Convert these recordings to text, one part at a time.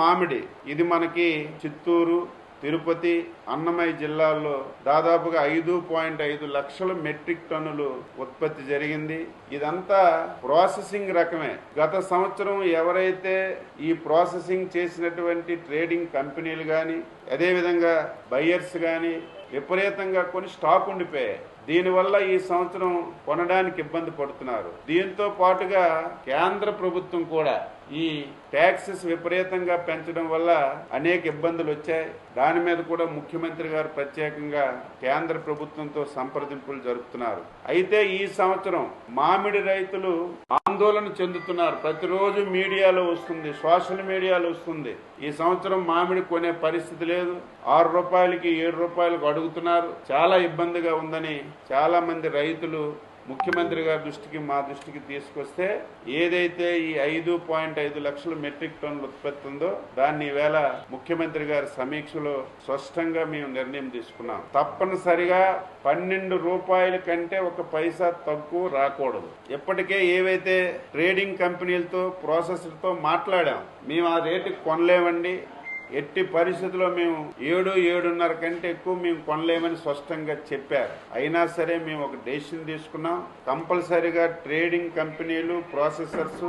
మామిడి. ఇది మనకి చిత్తూరు తిరుపతి అన్నమయ్య జిల్లాల్లో దాదాపుగా ఐదు పాయింట్ ఐదు లక్షల మెట్రిక్ టన్నులు ఉత్పత్తి జరిగింది. ఇదంతా ప్రాసెసింగ్ రకమే. గత సంవత్సరం ఎవరైతే ఈ ప్రాసెసింగ్ చేసినటువంటి ట్రేడింగ్ కంపెనీలు కానీ అదేవిధంగా బయ్యర్స్ కానీ విపరీతంగా కొన్ని స్టాక్ ఉండిపోయాయి దీనివల్ల ఈ సంవత్సరం కొనడానికి ఇబ్బంది పడుతున్నారు. దీంతో పాటుగా కేంద్ర ప్రభుత్వం కూడా ఈ ట్యాక్సెస్ విపరీతంగా పెంచడం వల్ల అనేక ఇబ్బందులు వచ్చాయి. దాని మీద కూడా ముఖ్యమంత్రి గారు ప్రత్యేకంగా కేంద్ర ప్రభుత్వంతో సంప్రదింపులు జరుపుతున్నారు. అయితే ఈ సంవత్సరం మామిడి రైతులు ఆందోళన చెందుతున్నారు. ప్రతిరోజు మీడియాలో వస్తుంది సోషల్ మీడియాలో వస్తుంది. ఈ సంవత్సరం మామిడి కొనే పరిస్థితి లేదు. ఆరు రూపాయలకి ఏడు రూపాయలకు అడుగుతున్నారు. చాలా ఇబ్బందిగా ఉందని చాలామంది రైతులు ముఖ్యమంత్రి గారి దృష్టికి మా దృష్టికి తీసుకొస్తే ఏదైతే ఈ ఐదు పాయింట్ ఐదు లక్షల మెట్రిక్ టన్నుల ఉత్పత్తి ఉందో దాన్ని ఈవేళ ముఖ్యమంత్రి గారి సమీక్షలో స్పష్టంగా మేము నిర్ణయం తీసుకున్నాం. తప్పనిసరిగా పన్నెండు రూపాయల కంటే ఒక పైసా తక్కువ రాకూడదు. ఇప్పటికే ఏవైతే ట్రేడింగ్ కంపెనీలతో ప్రాసెసర్తో మాట్లాడాం మేము ఆ రేటుకి కొనలేమండి. ఎట్టి పరిస్థితుల్లో మేము ఏడు ఏడున్నర కంటే ఎక్కువ మేము కొనలేమని స్పష్టంగా చెప్పారు. అయినా సరే మేము ఒక డెసిషన్ తీసుకున్నాం. కంపల్సరీగా ట్రేడింగ్ కంపెనీలు ప్రాసెసర్స్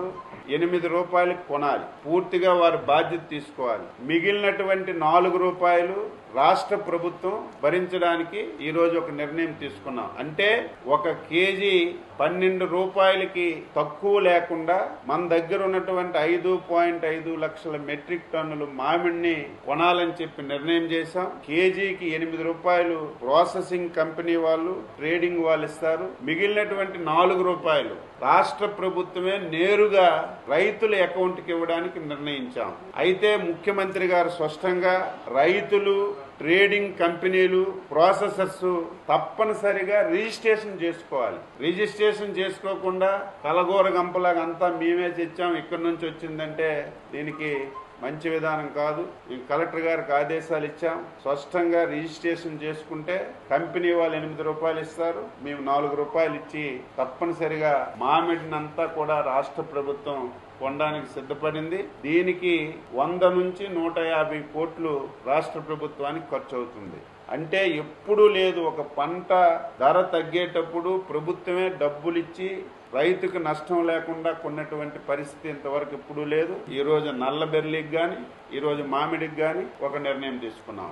ఎనిమిది రూపాయలకు కొనాలి. పూర్తిగా వారు బాధ్యత తీసుకోవాలి. మిగిలినటువంటి నాలుగు రూపాయలు రాష్ట్ర ప్రభుత్వం భరించడానికి ఈరోజు ఒక నిర్ణయం తీసుకున్నాం. అంటే ఒక కేజీ పన్నెండు రూపాయలకి తక్కువ లేకుండా మన దగ్గర ఉన్నటువంటి ఐదు పాయింట్ ఐదు లక్షల మెట్రిక్ టన్నులు మామిడిని కొనాలని చెప్పి నిర్ణయం చేశాం. కేజీకి ఎనిమిది రూపాయలు ప్రాసెసింగ్ కంపెనీ వాళ్ళు ట్రేడింగ్ వాళ్ళు ఇస్తారు. మిగిలినటువంటి నాలుగు రూపాయలు రాష్ట్ర ప్రభుత్వమే నేరుగా రైతుల అకౌంట్కి ఇవ్వడానికి నిర్ణయించాం. అయితే ముఖ్యమంత్రి గారు స్పష్టంగా రైతులు ట్రేడింగ్ కంపెనీలు ప్రాసెసర్స్ తప్పనిసరిగా రిజిస్ట్రేషన్ చేసుకోవాలి. రిజిస్ట్రేషన్ చేసుకోకుండా కలగూర గంపలాగా అంతా మేమే తెచ్చాం. ఇక్కడి నుంచి వచ్చిందంటే దీనికి మంచి విధానం కాదు. మేము కలెక్టర్ గారికి ఆదేశాలు ఇచ్చాం. స్పష్టంగా రిజిస్ట్రేషన్ చేసుకుంటే కంపెనీ వాళ్ళు ఎనిమిది రూపాయలు ఇస్తారు. మేము నాలుగు రూపాయలు ఇచ్చి తప్పనిసరిగా మామిడినంతా కూడా రాష్ట్ర ప్రభుత్వం కొనడానికి సిద్ధపడింది. దీనికి వంద నుంచి నూట యాభై కోట్లు రాష్ట్ర ప్రభుత్వానికి ఖర్చు అవుతుంది. అంటే ఎప్పుడూ లేదు ఒక పంట ధర తగ్గేటప్పుడు ప్రభుత్వమే డబ్బులు ఇచ్చి రైతుకు నష్టం లేకుండా కొన్నటువంటి పరిస్థితి ఇంతవరకు ఎప్పుడూ లేదు. ఈరోజు రోజు నల్ల బెర్లీకి మామిడికి కానీ ఒక నిర్ణయం తీసుకున్నాం.